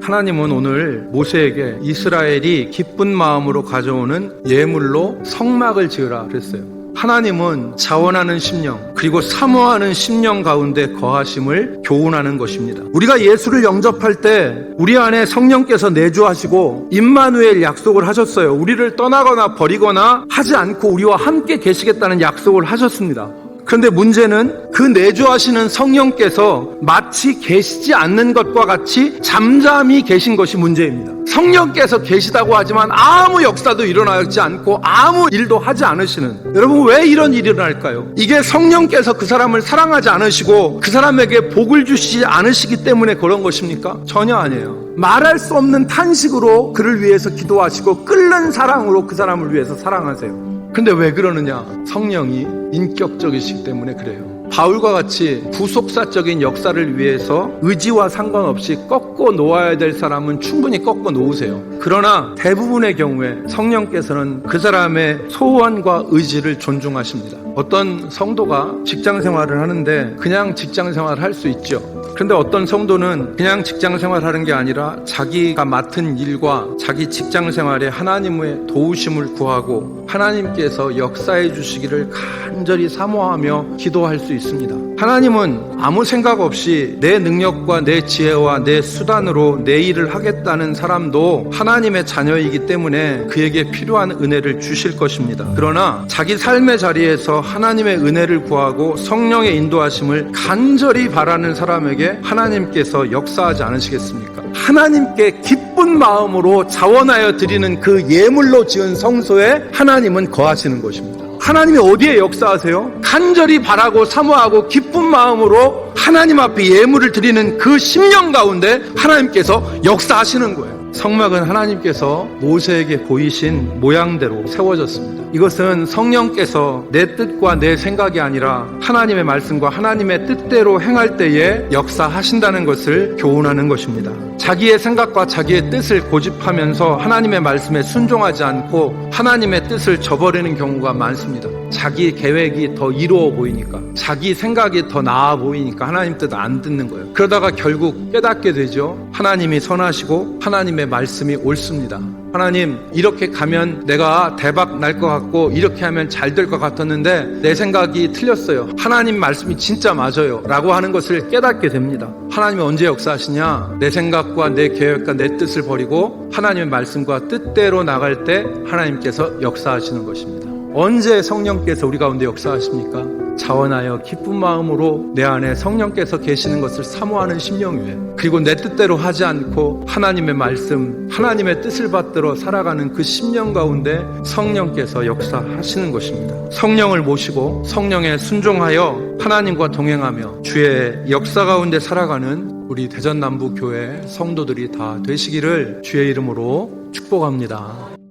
하나님은 오늘 모세에게 이스라엘이 기쁜 마음으로 가져오는 예물로 성막을 지으라 그랬어요. 하나님은 자원하는 심령 그리고 사모하는 심령 가운데 거하심을 교훈하는 것입니다. 우리가 예수를 영접할 때 우리 안에 성령께서 내주하시고 임마누엘 약속을 하셨어요. 우리를 떠나거나 버리거나 하지 않고 우리와 함께 계시겠다는 약속을 하셨습니다. 그런데 문제는 그 내주하시는 성령께서 마치 계시지 않는 것과 같이 잠잠히 계신 것이 문제입니다. 성령께서 계시다고 하지만 아무 역사도 일어나지 않고 아무 일도 하지 않으시는 여러분 왜 이런 일이 일어날까요? 이게 성령께서 그 사람을 사랑하지 않으시고 그 사람에게 복을 주시지 않으시기 때문에 그런 것입니까? 전혀 아니에요. 말할 수 없는 탄식으로 그를 위해서 기도하시고 끓는 사랑으로 그 사람을 위해서 사랑하세요. 근데 왜 그러느냐? 성령이 인격적이시기 때문에 그래요. 바울과 같이 구속사적인 역사를 위해서 의지와 상관없이 꺾어 놓아야 될 사람은 충분히 꺾어 놓으세요. 그러나 대부분의 경우에 성령께서는 그 사람의 소원과 의지를 존중하십니다. 어떤 성도가 직장 생활을 하는데 그냥 직장 생활을 할 수 있죠. 그런데 어떤 성도는 그냥 직장 생활하는 게 아니라 자기가 맡은 일과 자기 직장 생활에 하나님의 도우심을 구하고 하나님께서 역사해 주시기를 간절히 사모하며 기도할 수 있습니다. 하나님은 아무 생각 없이 내 능력과 내 지혜와 내 수단으로 내 일을 하겠다는 사람도 하나님의 자녀이기 때문에 그에게 필요한 은혜를 주실 것입니다. 그러나 자기 삶의 자리에서 하나님의 은혜를 구하고 성령의 인도하심을 간절히 바라는 사람에게 하나님께서 역사하지 않으시겠습니까? 하나님께 기쁜 마음으로 자원하여 드리는 그 예물로 지은 성소에 하나님은 거하시는 것입니다. 하나님이 어디에 역사하세요? 간절히 바라고 사모하고 기쁜 마음으로 하나님 앞에 예물을 드리는 그 심령 가운데 하나님께서 역사하시는 거예요. 성막은 하나님께서 모세에게 보이신 모양대로 세워졌습니다. 이것은 성령께서 내 뜻과 내 생각이 아니라 하나님의 말씀과 하나님의 뜻대로 행할 때에 역사하신다는 것을 교훈하는 것입니다. 자기의 생각과 자기의 뜻을 고집하면서 하나님의 말씀에 순종하지 않고 하나님의 뜻을 저버리는 경우가 많습니다. 자기 계획이 더 이루어 보이니까, 자기 생각이 더 나아 보이니까 하나님 뜻 안 듣는 거예요. 그러다가 결국 깨닫게 되죠. 하나님이 선하시고 하나님의 말씀이 옳습니다. 하나님, 이렇게 가면 내가 대박 날 것 같고, 이렇게 하면 잘 될 것 같았는데, 내 생각이 틀렸어요. 하나님 말씀이 진짜 맞아요. 라고 하는 것을 깨닫게 됩니다. 하나님이 언제 역사하시냐? 내 생각과 내 계획과 내 뜻을 버리고, 하나님의 말씀과 뜻대로 나갈 때, 하나님께서 역사하시는 것입니다. 언제 성령께서 우리 가운데 역사하십니까? 자원하여 기쁜 마음으로 내 안에 성령께서 계시는 것을 사모하는 심령 위에 그리고 내 뜻대로 하지 않고 하나님의 말씀, 하나님의 뜻을 받들어 살아가는 그 심령 가운데 성령께서 역사하시는 것입니다. 성령을 모시고 성령에 순종하여 하나님과 동행하며 주의 역사 가운데 살아가는 우리 대전남부 교회 성도들이 다 되시기를 주의 이름으로 축복합니다.